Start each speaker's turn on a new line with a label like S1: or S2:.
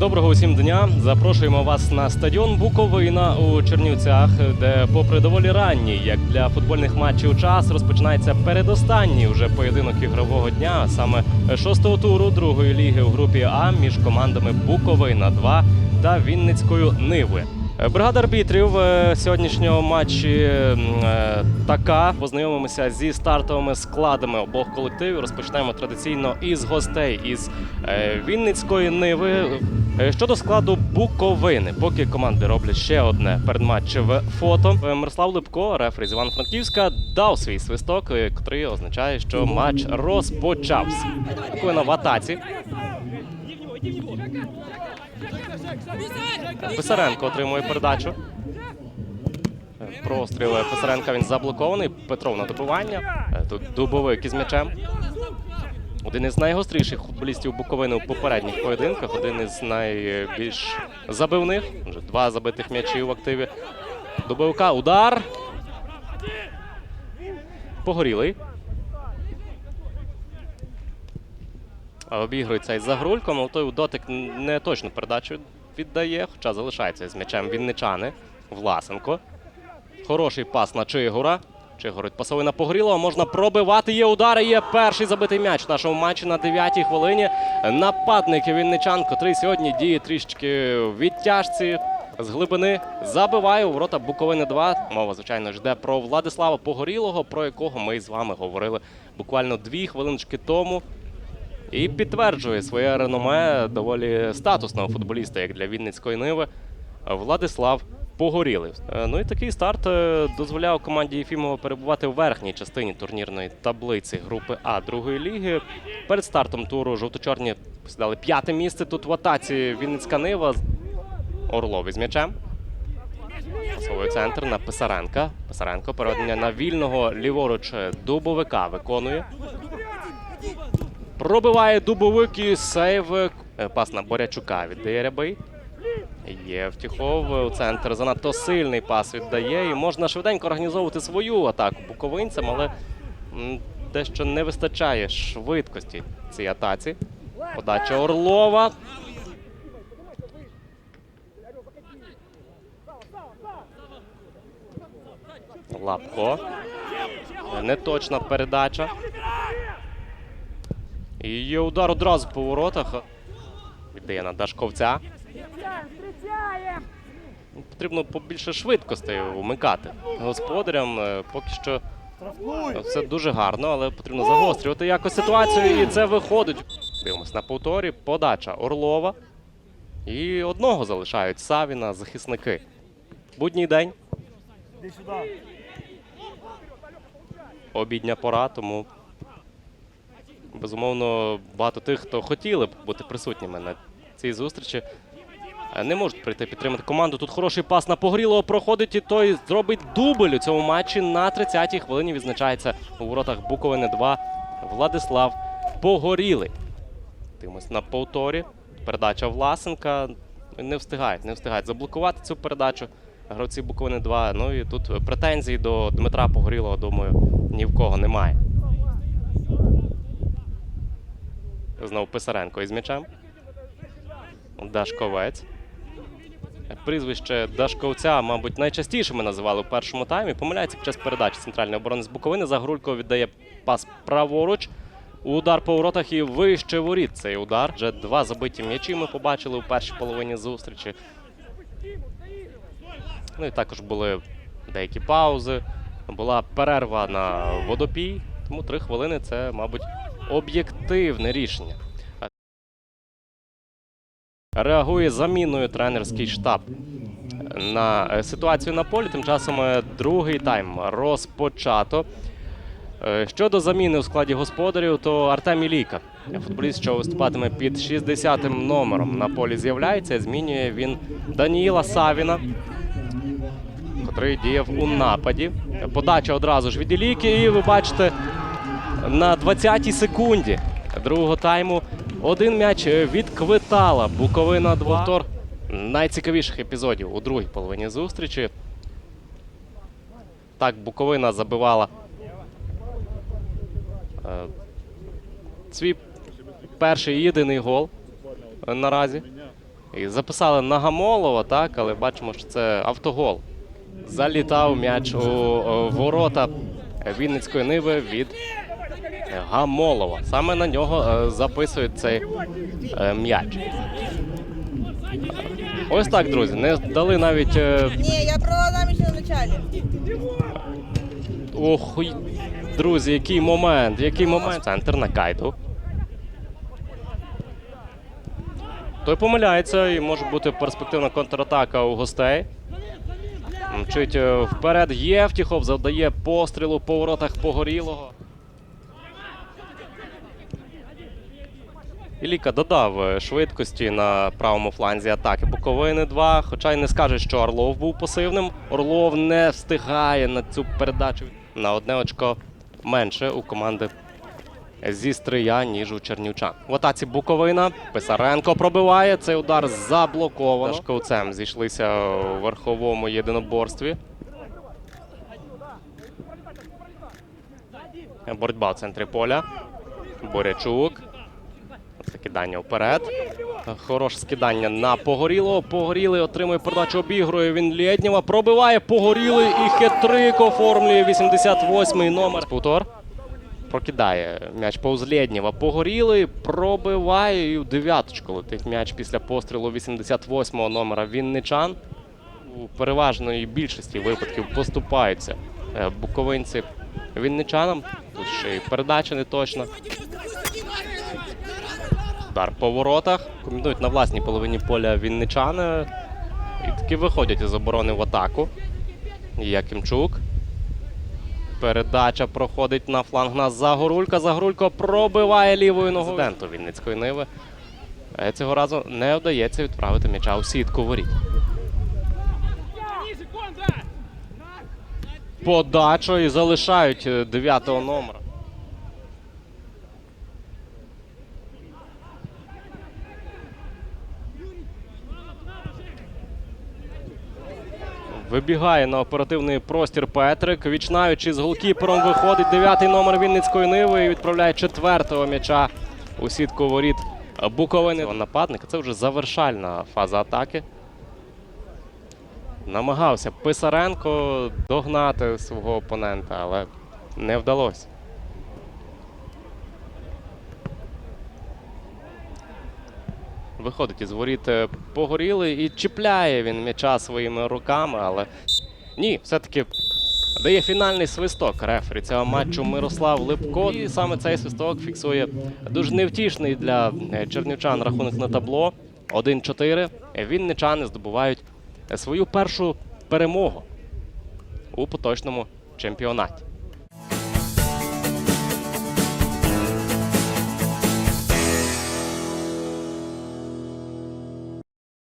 S1: Доброго усім дня. Запрошуємо вас на стадіон Буковина у Чернівцях, де, попри доволі ранній, як для футбольних матчів час, розпочинається передостанній уже поєдинок ігрового дня, саме шостого туру другої ліги у групі А між командами Буковина 2 та Вінницькою Ниви. Бригада арбітрів е, сьогоднішнього матчі е, така. Познайомимося зі стартовими складами обох колективів. Розпочнемо традиційно із гостей із е, Вінницької Ниви. Е, Щодо складу Буковини, поки команди роблять ще одне передматчеве фото. е, Мирослав Липко, рефері з Івано-Франківська, дав свій свисток, е, котрий означає, що матч розпочався. Буковина в атаці. Писаренко отримує передачу. Простріл Писаренка він заблокований. Петров на добивання. Е, Тут дубовик із м'ячем. Один із найгостріших футболістів Буковини у попередніх поєдинках, один із найбільш забивних. Вже два забитих м'ячів в активі. Дубовика. Удар. Погорілий. Обігрується із загрульком, але той дотик не точно передачу віддає, хоча залишається з м'ячем вінничани. Власенко. Хороший пас на Чигура. Чигур пасовий на Погорілого. Можна пробивати. Є удари. Є перший забитий м'яч в нашому матчі на 9-й хвилині. Нападник Вінничан, котрий сьогодні діє трішечки в відтяжці. З глибини забиває у ворота Буковини 2. Мова, звичайно, йде про Владислава Погорілого, про якого ми з вами говорили буквально дві хвилиночки тому. І підтверджує своє реноме доволі статусного футболіста, як для Вінницької Ниви, Владислав Погорілий. Е, Ну і такий старт е, дозволяв команді Єфімова перебувати в верхній частині турнірної таблиці групи А другої ліги. Перед стартом туру жовто-чорні посідали п'яте місце. Тут в атаці Вінницька Нива. Орлов із м'ячем. Пасовий центр на Писаренка. Писаренко переведення на вільного ліворуч дубовика виконує. Пробиває дубовик і сейв. Е, Пас на Борячука віддає Рябий. Євтіхов у центр занадто сильний пас віддає. І можна швиденько організовувати свою атаку буковинцям, але дещо не вистачає швидкості цій атаці. Подача Орлова. Лапко. Неточна передача. І є удар одразу по воротах. Віддає на Дашковця. Ну, Потрібно побільше швидкостей вмикати. Господарям е, поки що все дуже гарно, але потрібно загострювати якось ситуацію, і це виходить. Дивимось на повторі. Подача Орлова. І одного залишають Савіна, захисники. Будній день. Обідня пора, тому безумовно багато тих, хто хотіли б бути присутніми на цій зустрічі, е, не можуть прийти підтримати команду. Тут хороший пас на Погорілого проходить, і той зробить дубль у цьому матчі. На 30-й хвилині відзначається у воротах Буковини 2 Владислав Погорілий. Дивимось на повторі. Передача Власенка. Не встигають, не встигають заблокувати цю передачу. Гравці Буковини 2. Ну і тут претензій до Дмитра Погорілого, думаю, ні в кого немає. Знову Писаренко із м'ячем. Дашковець. Прізвище Дашковця, мабуть, найчастіше ми називали в першому таймі. Помиляється під час передачі центральної оборони з Буковини. Загрулько віддає пас праворуч. Удар по воротах і вище воріт цей удар. Вже два забиті м'ячі ми побачили у першій половині зустрічі. Ну і також були деякі паузи. Була перерва на водопій, тому три хвилини це, мабуть, об'єктивне рішення. Реагує заміною тренерський штаб на е, ситуацію на полі. Тим часом е, другий тайм розпочато. Е, Щодо заміни у складі господарів, то Артем Ілійка, футболіст, що виступатиме під 60-м номером на полі, з'являється. Змінює він Даніїла Савіна, котрий діяв у нападі. Подача одразу ж від Ілійки, і ви бачите, на 20-й секунді другого тайму один м'яч від Квитала. Буковина 2. Повтор найцікавіших епізодів у другій половині зустрічі. Так, Буковина забивала е, свій перший єдиний гол е, наразі. І записали на Гамолова, так, але бачимо, що це автогол. Залітав м'яч у ворота Вінницької ниви від Гамолова. Саме на нього е, записують цей е, м'яч. Ось так, друзі. Не дали навіть. е,
S2: Не, я провела там еще на начале.
S1: Ох, друзі, який момент, який момент. Центр на кайду. Той помиляється і може бути перспективна контратака у гостей. Мчить вперед Євтіхов, завдає пострілу по воротах погорілого. Іліка додав е, швидкості на правому фланзі атаки Буковини 2. Хоча й не скаже, що Орлов був пасивним. Орлов не встигає на цю передачу на одне очко менше у команди зі Стрия, ніж у Чернівчан. В атаці Буковина. Писаренко пробиває. Цей удар заблоковано. Шковцем зійшлися у верховому єдиноборстві. Боротьба в центрі поля. Борячук. Закидання вперед. Хороше скидання на Погорілого. Погорілий отримує передачу обігрує. Він Лєднєва пробиває Погорілий і хитрик оформлює 88-й номер. Повтор. Прокидає м'яч повз Лєднєва. Погорілий пробиває і в дев'яточку летить м'яч після пострілу 88-го номера Вінничан. У переважної більшості випадків поступаються е, буковинці вінничанам. Тут ще й передача не точна. Удар по воротах. Комбінують на власній половині поля вінничани. І таки виходять із оборони в атаку. Якимчук. Передача проходить на фланг на Загорулька. Загорулько пробиває лівою ногою Президенту Вінницької Ниви. Е, Цього разу не вдається відправити м'яча у сітку воріт. Подачу і залишають дев'ятого номера. Вибігає на оперативний простір Петрик. Вічнаючи з голкіпером виходить дев'ятий номер Вінницької Ниви і відправляє четвертого м'яча у сітку воріт Буковини. Нападника це вже завершальна фаза атаки. Намагався Писаренко догнати свого опонента, але не вдалося. Виходить із воріт е, погорілий і чіпляє він м'яча своїми руками, але ні, все-таки дає фінальний свисток рефері цього матчу Мирослав Липко. І саме цей свисток фіксує дуже невтішний для е, чернівчан рахунок на табло. 1-4. Вінничани здобувають свою першу перемогу у поточному чемпіонаті.